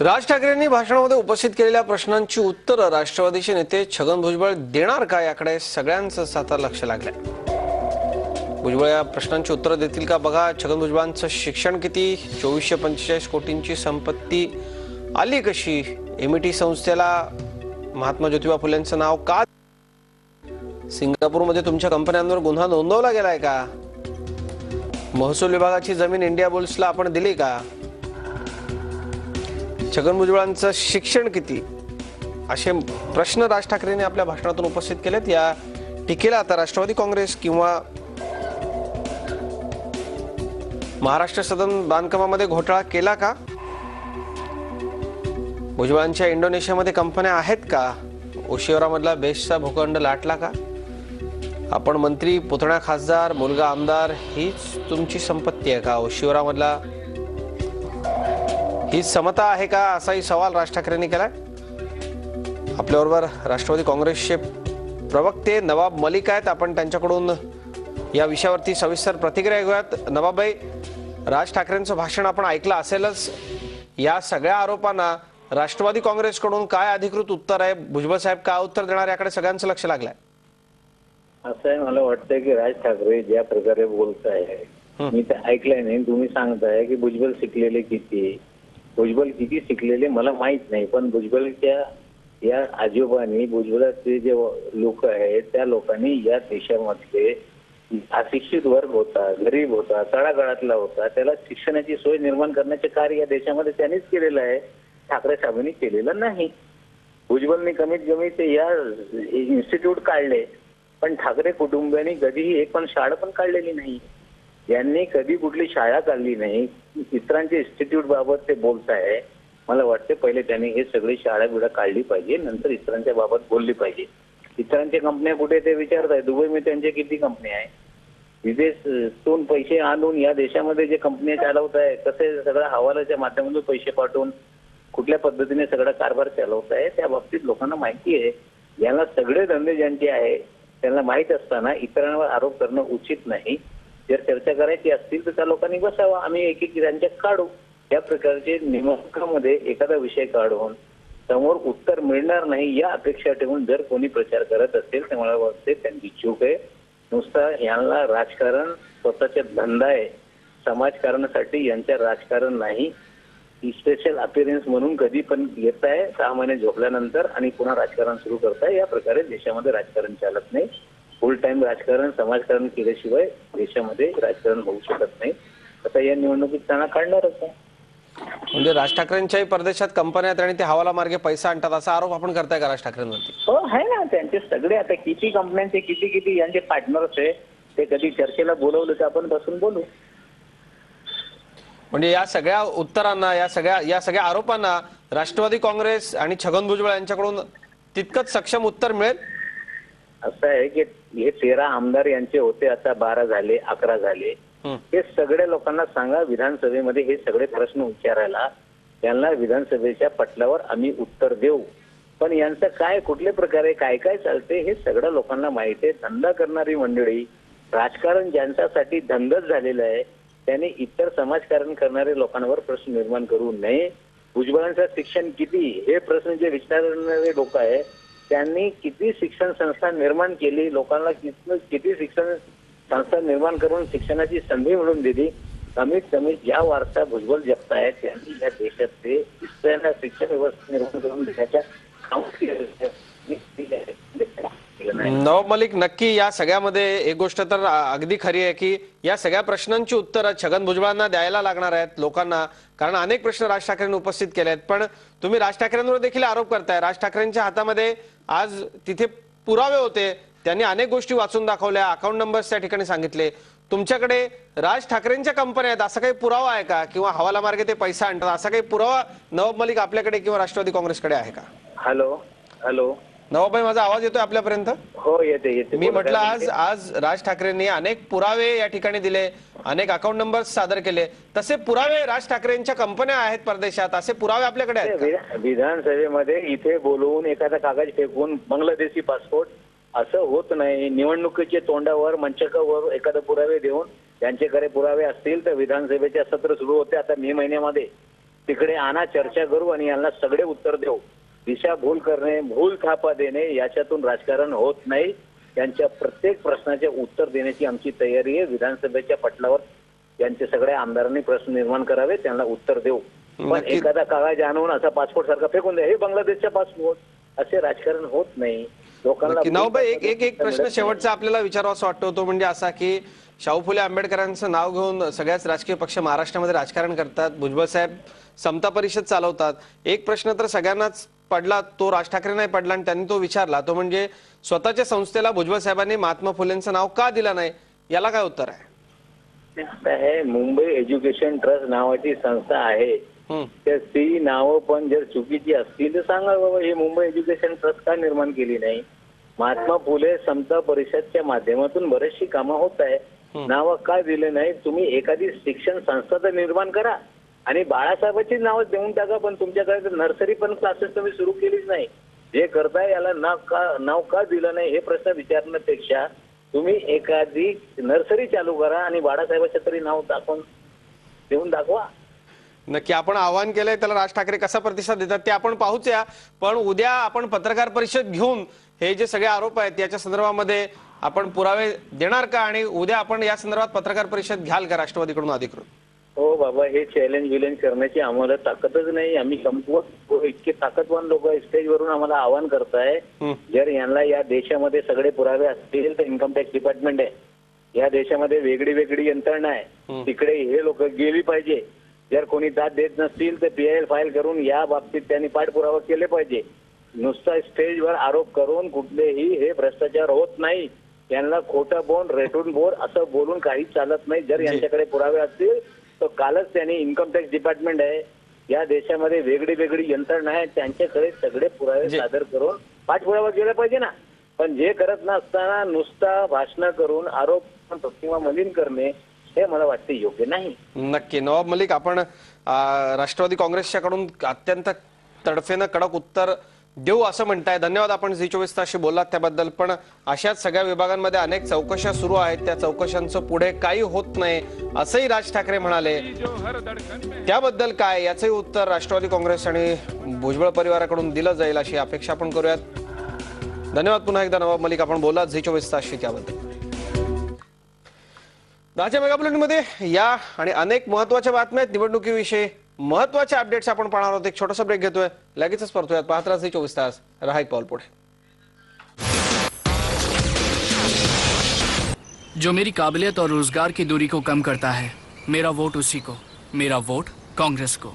राज ठाकरेंनी भाषणामध्ये उपस्थित केलेल्या प्रश्नांची उत्तरं राष्ट्रवादीचे नेते छगन भुजबळ देणार का याकडे सगळ्यांचं आता लक्ष लागलंय. भुजबळ या प्रश्नांची उत्तरं देतील का बघा. छगन भुजबळांचं शिक्षण किती? चोवीसशे पंचेचाळीस कोटींची संपत्ती आली कशी? एमईटी संस्थेला महात्मा ज्योतिबा फुलेंचं नाव का? सिंगापूरमध्ये तुमच्या कंपन्यांवर गुन्हा नोंदवला गेलाय का? महसूल विभागाची जमीन इंडिया बुल्सला आपण दिली का? छगन भुजबळांचं शिक्षण किती? असे प्रश्न राज ठाकरेंनी आपल्या भाषणातून उपस्थित केलेत. या टीकेला आता राष्ट्रवादी काँग्रेस किंवा महाराष्ट्र सदन बांधकामामध्ये घोटाळा केला का? भुजबळांच्या इंडोनेशियामध्ये कंपन्या आहेत का? ओशिवरामधला बेस्टचा भूखंड लाटला का? आपण मंत्री पुतण्या खासदार मुलगा आमदार हीच तुमची संपत्ती आहे का? ओशिवरामधला ही समता आहे का असाही सवाल राज ठाकरेंनी केलाय? आपल्याबरोबर राष्ट्रवादी काँग्रेसचे प्रवक्ते नवाब मलिक आहेत. आपण त्यांच्याकडून या विषयावरती सविस्तर प्रतिक्रिया घेऊयात. नवाबाई राज ठाकरेंचं भाषण आपण ऐकलं असेलच. या सगळ्या आरोपांना राष्ट्रवादी काँग्रेसकडून काय अधिकृत उत्तर आहे? भुजबळ साहेब काय उत्तर देणार? याकडे सगळ्यांचं लक्ष लागलंय. असं आहे मला वाटतंय की राज ठाकरे ज्या प्रकारे बोलताय मी ते ऐकलंय नाही. तुम्ही सांगताय की भुजबळ शिकलेले किती? भुजबळ किती शिकलेले मला माहीत नाही पण भुजबळच्या या आजोबांनी भुजबळाचे जे लोक आहेत त्या लोकांनी या देशामध्ये अशिक्षित वर्ग होता गरीब होता तळागाळातला होता त्याला शिक्षणाची सोय निर्माण करण्याचे कार्य या देशामध्ये त्यांनीच केलेलं आहे ठाकरे साहेबांनी केलेलं नाही. भुजबळने कमीत कमी ते या इन्स्टिट्यूट काढले पण ठाकरे कुटुंबियांनी कधीही एक पण शाळा पण काढलेली नाही. यांनी कधी कुठली शाळा काढली नाही इतरांचे इन्स्टिट्यूट बाबत ते बोलताय मला वाटते पहिले त्यांनी हे सगळी शाळा बिळा काढली पाहिजे नंतर इतरांच्या बाबत बोलली पाहिजे. इतरांच्या कंपन्या कुठे ते विचारत आहे. दुबईमध्ये त्यांच्या किती कंपन्या आहे? विदेशातून पैसे आणून या देशामध्ये जे कंपन्या चालवत आहे कसे सगळ्या हवालाच्या माध्यमातून पैसे पाठवून कुठल्या पद्धतीने सगळा कारभार चालवत आहे त्या बाबतीत लोकांना माहिती आहे. यांना सगळे धंदे ज्यांचे आहे त्यांना माहीत असताना इतरांवर आरोप करणं उचित नाही. जर चर्चा करायची असतील तर त्या लोकांनी बसावा. आम्ही एक एक त्यांच्या काढू. या प्रकारचे निवडणुकामध्ये एखादा विषय काढून समोर उत्तर मिळणार नाही या अपेक्षा ठेवून जर कोणी प्रचार करत असेल तर मला वाटते त्यांची चूक आहे. नुसता यांना राजकारण स्वतःचा धंदा आहे. समाजकारणासाठी यांच्या राजकारण नाही. स्पेशल अपिअरन्स म्हणून कधी पण येत आहे. सहा महिने झोपल्यानंतर आणि पुन्हा राजकारण सुरू करताय या प्रकारे देशामध्ये राजकारण चालत नाही. फुल टाइम राजकारण समाजकारण केल्याशिवाय देशामध्ये राजकारण होऊ शकत नाही. आता या निवडणुकीत त्यांना काढणारच म्हणजे राज ठाकरेंच्याही परदेशात कंपन्या आहेत आणि ते हवाला मार्गे पैसा आणतात असा आरोप आपण करताय का राज ठाकरेंवरती? हो आहे ना. त्यांचे सगळे आता किती कंपन्यांचे किती किती यांचे पार्टनर्स आहे ते कधी चर्चेला बोलवलं तर आपण बसून बोलू. म्हणजे या सगळ्या उत्तरांना या सगळ्या या सगळ्या आरोपांना राष्ट्रवादी काँग्रेस आणि छगन भुजबळ यांच्याकडून तितकंच सक्षम उत्तर मिळेल? असं आहे की हे तेरा आमदार यांचे होते आता बारा झाले अकरा झाले. हं. सगळ्या लोकांना सांगा विधानसभेमध्ये हे सगळे प्रश्न विचारायला. त्यांना विधानसभेच्या पटलावर आम्ही उत्तर देऊ. पण यांचं काय कुठल्या प्रकारे काय काय चालते हे सगळ्या लोकांना माहिती आहे. धंदा करणारी मंडळी राजकारण ज्यांच्यासाठी धंदाच झालेलं आहे त्यांनी इतर समाजकारण करणारे लोकांवर प्रश्न निर्माण करू नये. भुजबळांचं शिक्षण किती? हे प्रश्न जे विचारणारे लोक आहे त्यांनी किती शिक्षण संस्था निर्माण केली लोकांना किती किती शिक्षण संस्था निर्माण करून शिक्षणाची संधी मिळवून दिली. कमीत कमी ज्या वारसा भुजबळ जगतायत त्यांनी या देशात ते शिक्षण व्यवस्था निर्माण करून देण्याच्या काम केलं. नवाब मलिक नक्की या सगळ्यामध्ये एक गोष्ट तर अगदी खरी आहे की या सगळ्या प्रश्नांची उत्तरं छगन भुजबळांना द्यायला लागणार आहेत लोकांना कारण अनेक प्रश्न राज ठाकरेंनी उपस्थित केले आहेत. पण तुम्ही राज ठाकरेंवर देखील आरोप करताय. राज ठाकरेंच्या हातामध्ये आज तिथे पुरावे होते. त्यांनी अनेक गोष्टी वाचून दाखवल्या अकाउंट नंबर्स त्या ठिकाणी सांगितले. तुमच्याकडे राज ठाकरेंच्या कंपन्या आहेत असा काही पुरावा आहे का? किंवा हवाला मार्गे ते पैसा आणतात असा काही पुरावा नवाब मलिक आपल्याकडे किंवा राष्ट्रवादी काँग्रेसकडे आहे का? Hello hello. नवाबाई माझा आवाज येतोय आपल्यापर्यंत? हो येते येते मी बोला म्हटलं काय आज आज राज ठाकरेंनी अनेक पुरावे या ठिकाणी दिले अनेक अकाउंट नंबर सादर केले. तसे पुरावे राज ठाकरेंच्या कंपन्या आहेत परदेशात. असे पुरावे आपल्याकडे आहेत का? विधा- विधानसभेमध्ये इथे बोलवून एखादा कागद फेकून बांगलादेशी पासपोर्ट असं होत नाही. निवडणुकीच्या तोंडावर मंचकावर एखादा पुरावे देऊन त्यांच्याकडे पुरावे असतील तर विधानसभेचे सत्र सुरू होते. आता मे महिन्यामध्ये तिकडे आणा चर्चा करू आणि यांना सगळे उत्तर देऊ. दिशाभूल करणे भूल थापा देणे याच्यातून राजकारण होत नाही. त्यांच्या प्रत्येक प्रश्नाचे उत्तर देण्याची आमची तयारी आहे. विधानसभेच्या पटलावर यांचे सगळ्या आमदारांनी प्रश्न निर्माण करावे त्यांना उत्तर देऊ. पण. एखादा कागद आणून असा पासपोर्ट सारखा फेकून द्या. हे बांगलादेशचा पासपोर्ट. असे राजकारण होत नाही. लोकांना एक एक एक प्रश्न. शेवटचा आपल्याला विचारावा असं वाटतो तो म्हणजे असा की शाहू फुले आंबेडकरांचं नाव घेऊन सगळ्याच राजकीय पक्ष महाराष्ट्रामध्ये राजकारण करतात. भुजबळ साहेब समता परिषद चालवतात. एक प्रश्न तर सगळ्यांनाच पडला तो राज ठाकरे नाही पडला आणि त्यांनी तो विचारला. तो म्हणजे स्वतःच्या संस्थेला भुजबळ साहेबांनी महात्मा फुलेंचं नाव का दिलं नाही? याला काय उत्तर आहे? हे मुंबई एज्युकेशन ट्रस्ट नावाची संस्था आहे. तर ती नावं पण जर चुकीची असतील तर सांगा बाबा हे मुंबई एज्युकेशन ट्रस्ट का निर्माण केली नाही? महात्मा फुले समता परिषदच्या माध्यमातून बरेचशी कामं होत आहे नावं का दिले नाही तुम्ही एखादी शिक्षण संस्था तर निर्माण करा. आणि बाळासाहेबांची नावं देऊन टाका पण तुमच्याकडे नर्सरी पण क्लासेस तुम्ही सुरू केलीच नाही. जे करताय याला नाव का नाव का दिलं नाही हे प्रश्न विचारण्यापेक्षा तुम्ही एखादी नर्सरी चालू करा आणि बाळासाहेबांचं तरी नाव दाखवून देऊन दाखवा. नक्की आपण आवाहन केलंय त्याला राज ठाकरे कसा प्रतिसाद देतात ते आपण पाहूच या. पण उद्या आपण पत्रकार परिषद घेऊन हे जे सगळे आरोप आहेत याच्या संदर्भामध्ये आपण पुरावे देणार का? आणि उद्या आपण या संदर्भात पत्रकार परिषद घ्याल का? राष्ट्रवादीकडून अधिकृत. हो बाबा हे चॅलेंज विलेंज करण्याची आम्हाला ताकदच नाही. आम्ही कमकुवत इतके ताकदवान लोक स्टेजवरून आम्हाला आवाहन करताय. जर यांना या देशामध्ये सगळे पुरावे असतील तर इन्कम टॅक्स डिपार्टमेंट आहे. या देशामध्ये वेगळी वेगळी यंत्रणा आहे. तिकडे हे लोक गेली पाहिजे. जर कोणी दाद देत नसतील तर पीआयएल फाईल करून या बाबतीत त्यांनी पाठपुरावा केले पाहिजे. नुसता स्टेजवर आरोप करून कुठलेही हे भ्रष्टाचार होत नाही. यांना खोटं बोल रेटून बोल असं बोलून काही चालत नाही. जर यांच्याकडे पुरावे असतील तर कालच त्यांनी इन्कम टॅक्स डिपार्टमेंट आहे. या देशामध्ये वेगळी वेगळी यंत्रणा आहे. त्यांच्याकडे सगळे पुरावे सादर करून पाठपुरावा केला पाहिजे ना. पण जे करत नसताना नुसता भाषण करून आरोप किंवा मलिन करणे हे मला वाटते योग्य नाही. नक्की. नवाब मलिक आपण राष्ट्रवादी काँग्रेसच्याकडून अत्यंत तडफेनं कडक उत्तर देऊ असं म्हणताय. धन्यवाद आपण झी चोवीस ताशी बोललात त्याबद्दल. पण अशाच सगळ्या विभागांमध्ये अनेक चौकशा सुरू आहेत. त्या चौकशांचं पुढे काही होत नाही असंही राज ठाकरे म्हणाले. त्याबद्दल काय? याचंही उत्तर राष्ट्रवादी काँग्रेस आणि भुजबळ परिवाराकडून दिलं जाईल अशी अपेक्षा आपण करूयात. धन्यवाद. पुन्हा एकदा नवाब मलिक आपण बोला झी चोवीस तासशी त्याबद्दल. दहाच्या मेगा मध्ये या आणि अनेक महत्त्वाच्या बातम्या आहेत निवडणुकीविषयी. महत्त्वाचे अपडेट्स आपण पाहणार आहोत. एक छोटासा ब्रेक घेतोय. लगेचच परतूयात. पाहत राहा चोवीस तास. राहा एक पाऊल पुढे. जो मेरी काबिलियत और रोजगार की दूरी को कम करता है मेरा वोट उसी को मेरा वोट कांग्रेस को।